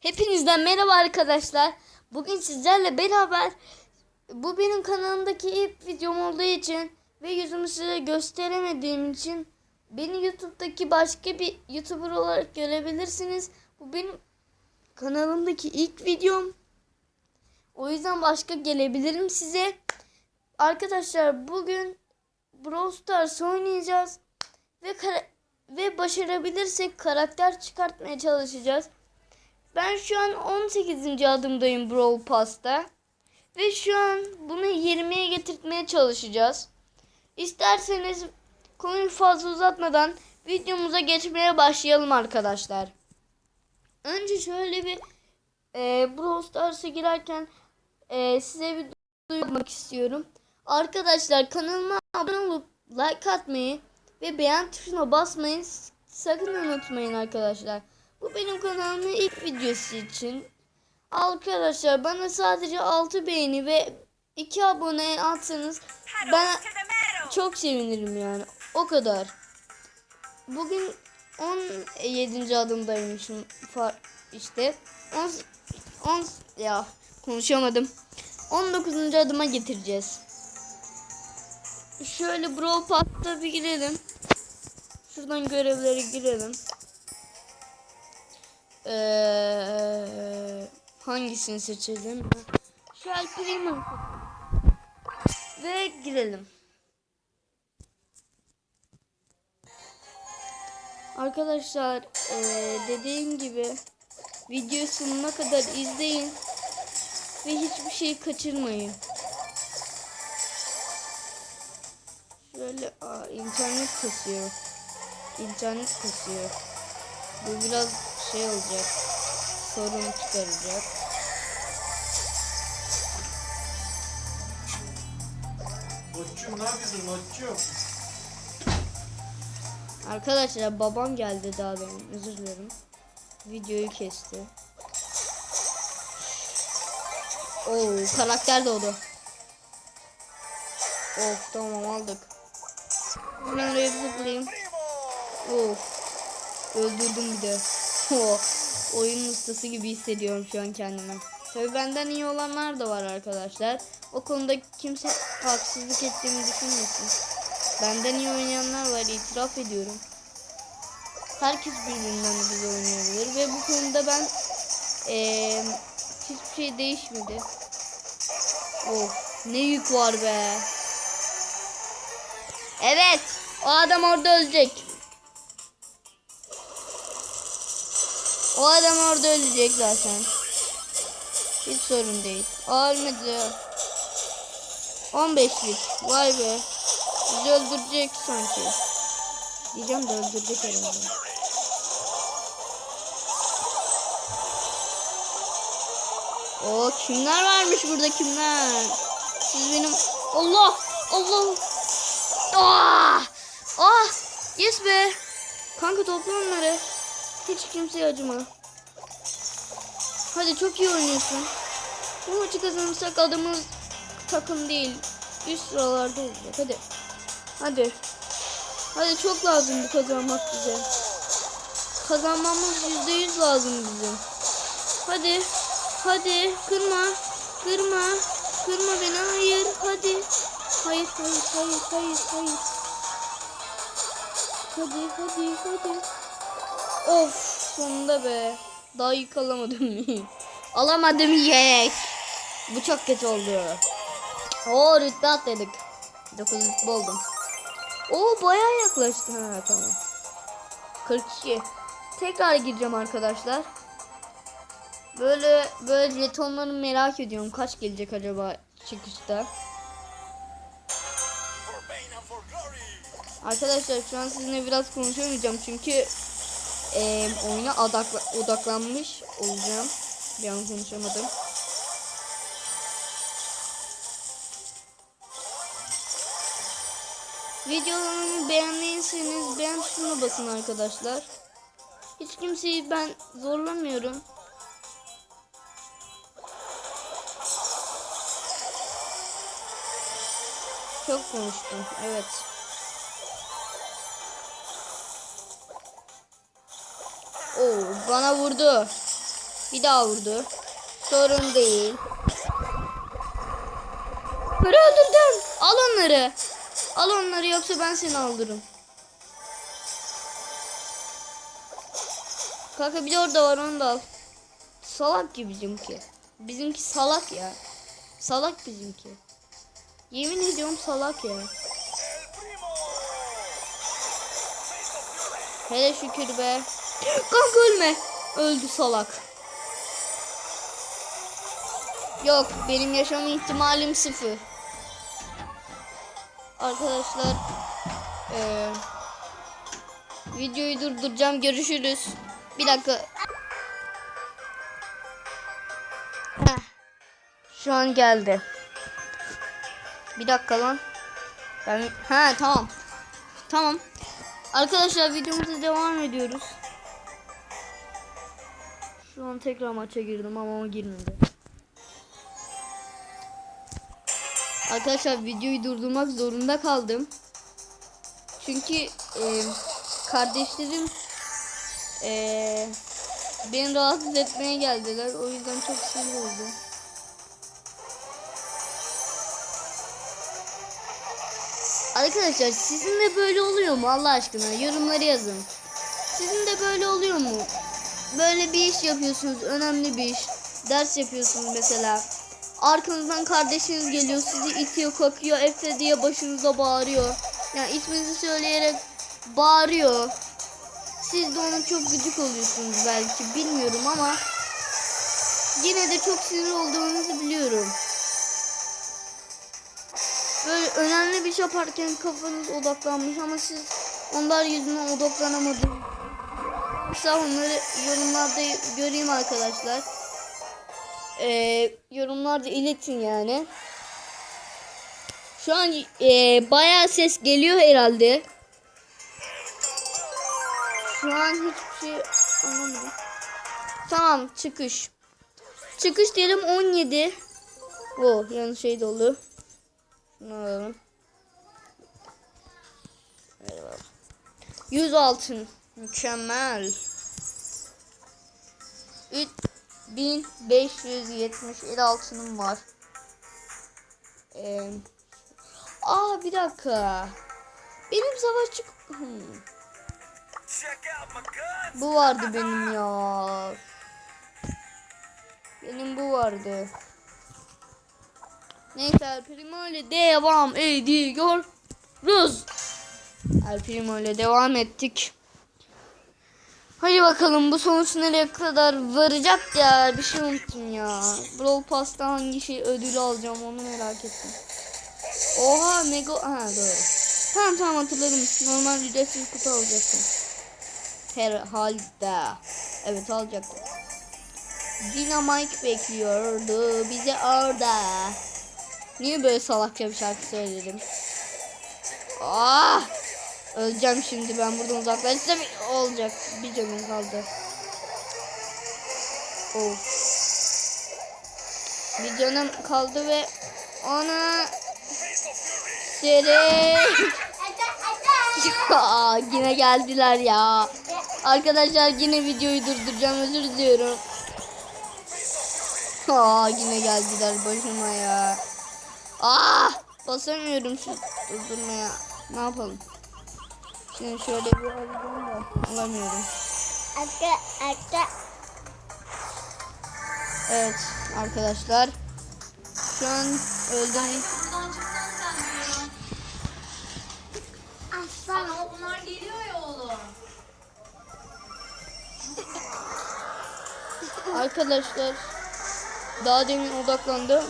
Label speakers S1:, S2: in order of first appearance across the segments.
S1: Hepinizden merhaba arkadaşlar. Bugün sizlerle beraber bu benim kanalımdaki ilk videom olduğu için ve yüzümü size gösteremediğim için beni YouTube'daki başka bir YouTuber olarak görebilirsiniz. Bu benim kanalımdaki ilk videom. O yüzden başka gelebilirim size. Arkadaşlar bugün Brawl Stars oynayacağız ve ve başarabilirsek karakter çıkartmaya çalışacağız. Ben şu an 18. adımdayım Brawl Pass'ta. Ve şu an bunu 20'ye getirtmeye çalışacağız. İsterseniz konuyu fazla uzatmadan videomuza geçmeye başlayalım arkadaşlar. Önce şöyle bir e, Brawl Stars'a girerken e, size bir duyurmak istiyorum. Arkadaşlar kanalıma abone olup like atmayı ve beğen tuşuna basmayı sakın unutmayın arkadaşlar. Bu benim kanalımın ilk videosu için. Arkadaşlar bana sadece 6 beğeni ve 2 abone atsanız ben çok sevinirim yani. O kadar. Bugün 17. adımdaymışım işte. 10 10 ya konuşamadım. 19. adıma getireceğiz. Şöyle Brawl Pass'ta bir girelim. Şuradan görevlere girelim. Ee, hangisini seçelim? Şu El Primo. Ve girelim. Arkadaşlar ee, dediğim gibi videoyu sonuna kadar izleyin ve hiçbir şey kaçırmayın. Şöyle aa, internet kasıyor. İnternet kasıyor. Bu biraz şey olacak. Sorun çıkaracak.
S2: Koçum ne yapıyorsun koçum?
S1: Arkadaşlar babam geldi daha benim. Özür dilerim. Videoyu kesti. Oo karakter doğdu. Of tamam aldık. Hemen oraya zıplayayım. Of. Öldürdüm bir de. Oh, Oyun ustası gibi hissediyorum şu an kendimi. Tabii benden iyi olanlar da var arkadaşlar. O konuda kimse haksızlık ettiğimi düşünmesin. Benden iyi oynayanlar var itiraf ediyorum. Herkes birbirinden güzel oynayabilir ve bu konuda ben eee, hiçbir şey değişmedi. Of ne yük var be. Evet o adam orada ölecek. O adam orada ölecek zaten. Hiç sorun değil. Aa, ölmedi. 15'lik. Vay be. Bizi öldürecek sanki. Diyeceğim de öldürecek herhalde. O kimler varmış burada kimler? Siz benim Allah Allah. Ah! Ah! Yes be. Kanka topla onları. Hiç kimseye acıma. Hadi çok iyi oynuyorsun. Bu maçı kazanırsak adamız takım değil. Üst sıralarda olacak. Hadi. Hadi. Hadi çok lazım bu kazanmak bize. Kazanmamız yüzde yüz lazım bizim. Hadi. Hadi. Kırma. Kırma. Kırma beni. Hayır. Hadi. Hayır. Hayır. Hayır. Hayır. Hayır. Hadi. Hadi. Hadi. Of. Sonunda be. Daha yük alamadım. alamadım yek. Bu çok kötü oldu. Oo rütbe atladık. 9 rütbe oldum. Oo bayağı yaklaştı. Ha tamam. 42. Tekrar gireceğim arkadaşlar. Böyle böyle jetonları merak ediyorum. Kaç gelecek acaba çıkışta? Arkadaşlar şu an sizinle biraz konuşamayacağım çünkü e, oyuna odakla, odaklanmış olacağım. Bir an konuşamadım. Videolarımı beğendiyseniz beğen tuşuna basın arkadaşlar. Hiç kimseyi ben zorlamıyorum. Çok konuştum. Evet. Oo, bana vurdu. Bir daha vurdu. Sorun değil. Onları öldürdüm. Al onları. Al onları yoksa ben seni aldırırım. Kanka bir de orada var onu da al. Salak ki bizimki. Bizimki salak ya. Salak bizimki. Yemin ediyorum salak ya. Hele şükür be. Kanka ölme. Öldü salak. Yok benim yaşam ihtimalim sıfır. Arkadaşlar eee, videoyu durduracağım görüşürüz. Bir dakika. Heh. Şu an geldi. Bir dakika lan. Ben ha tamam. Tamam. Arkadaşlar videomuza devam ediyoruz. Şu an tekrar maça girdim ama o girmedi. Arkadaşlar videoyu durdurmak zorunda kaldım. Çünkü e, kardeşlerim e, beni rahatsız etmeye geldiler. O yüzden çok sinir oldum. Arkadaşlar sizin de böyle oluyor mu Allah aşkına? Yorumları yazın. Sizin de böyle oluyor mu? Böyle bir iş yapıyorsunuz, önemli bir iş. Ders yapıyorsunuz mesela. Arkanızdan kardeşiniz geliyor, sizi itiyor, kakıyor, Efe diye başınıza bağırıyor. Yani isminizi söyleyerek bağırıyor. Siz de ona çok gıcık oluyorsunuz belki, bilmiyorum ama yine de çok sinir olduğunuzu biliyorum. Böyle önemli bir şey yaparken kafanız odaklanmış ama siz onlar yüzünden odaklanamadınız. Mesela onları yorumlarda göreyim arkadaşlar. Ee, yorumlarda iletin yani. Şu an e, bayağı ses geliyor herhalde. Şu an hiçbir şey anlamadım. Tamam çıkış. Çıkış diyelim 17. O yanlış şey dolu. Şunu alalım. Merhaba. 100 altın. Mükemmel. 3577 altınım var. Ee, aa bir dakika. Benim savaşçı... Hmm. Bu vardı benim ya. Benim bu vardı. Neyse Primo ile devam ediyoruz. El Primo ile devam ettik. Hadi bakalım bu sonuç nereye kadar varacak ya. Bir şey unuttum ya. Brawl Pass'ta hangi şey ödülü alacağım onu merak ettim. Oha Mega... Ha doğru. Tamam tamam hatırladım. Normal ücretsiz kutu alacaktım. Herhalde. Evet alacaktım. Dynamite bekliyordu bizi orada. Niye böyle salakça bir şarkı söyledim? Ah! Öleceğim şimdi ben buradan uzaklaşsam olacak. Bir canım kaldı. Of. Bir canım kaldı ve ona seri ya yine geldiler ya. Arkadaşlar yine videoyu durduracağım özür diliyorum. Aa yine geldiler başıma ya. Ah basamıyorum şu durdurmaya. Ne yapalım? Şimdi şöyle bir alacağım da alamıyorum.
S3: Arka, arka.
S1: Evet arkadaşlar. Şu an öldüm.
S4: Buradan çıksan sen diyorum.
S3: Aslan.
S4: Ama bunlar geliyor ya oğlum.
S1: Arkadaşlar daha demin odaklandım.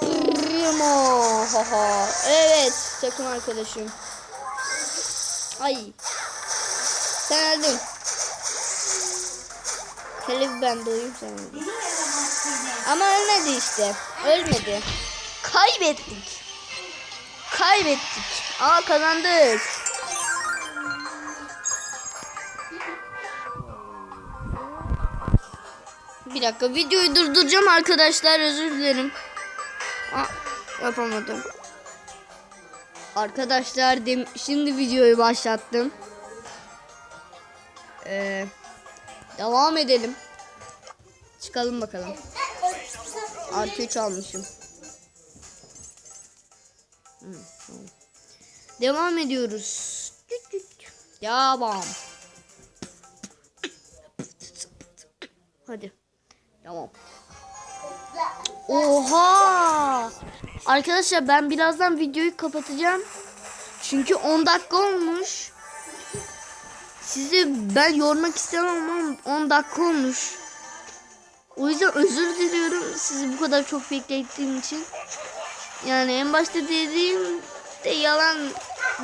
S1: Primo. Haha. Evet takım arkadaşım. Ay. Sen öldün. Bir ben doyayım sen öldün. Ama ölmedi işte. Ölmedi. Kaybettik. Kaybettik. Aa kazandık. Bir dakika videoyu durduracağım arkadaşlar özür dilerim. Aa, yapamadım. Arkadaşlar dem şimdi videoyu başlattım. Ee, devam edelim. Çıkalım bakalım. Artı 3 almışım. Tamam. Devam ediyoruz. Tüt. Devam. Hadi. Tamam. Oha! Arkadaşlar ben birazdan videoyu kapatacağım. Çünkü 10 dakika olmuş. Sizi ben yormak istemem ama 10 dakika olmuş. O yüzden özür diliyorum sizi bu kadar çok beklettiğim için. Yani en başta dediğim de yalan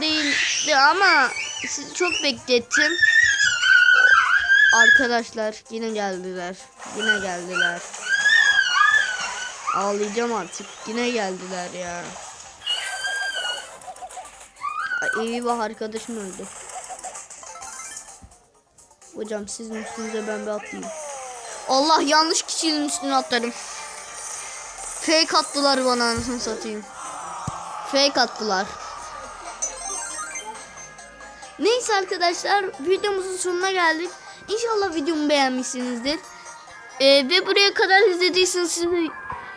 S1: değildi ama sizi çok beklettim. Arkadaşlar yine geldiler. Yine geldiler. Ağlayacağım artık. Yine geldiler ya. Ay, eyvah arkadaşım öldü. Hocam sizin üstünüze ben bir atlayayım. Allah yanlış kişinin üstüne atladım. Fake attılar bana anasını satayım. Fake attılar. Neyse arkadaşlar videomuzun sonuna geldik. İnşallah videomu beğenmişsinizdir. Ee, ve buraya kadar izlediyseniz sizi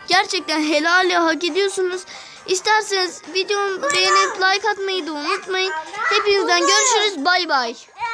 S1: gerçekten helal ya hak ediyorsunuz. İsterseniz videomu beğenip like atmayı da unutmayın. Hepinizden görüşürüz. Bay bay.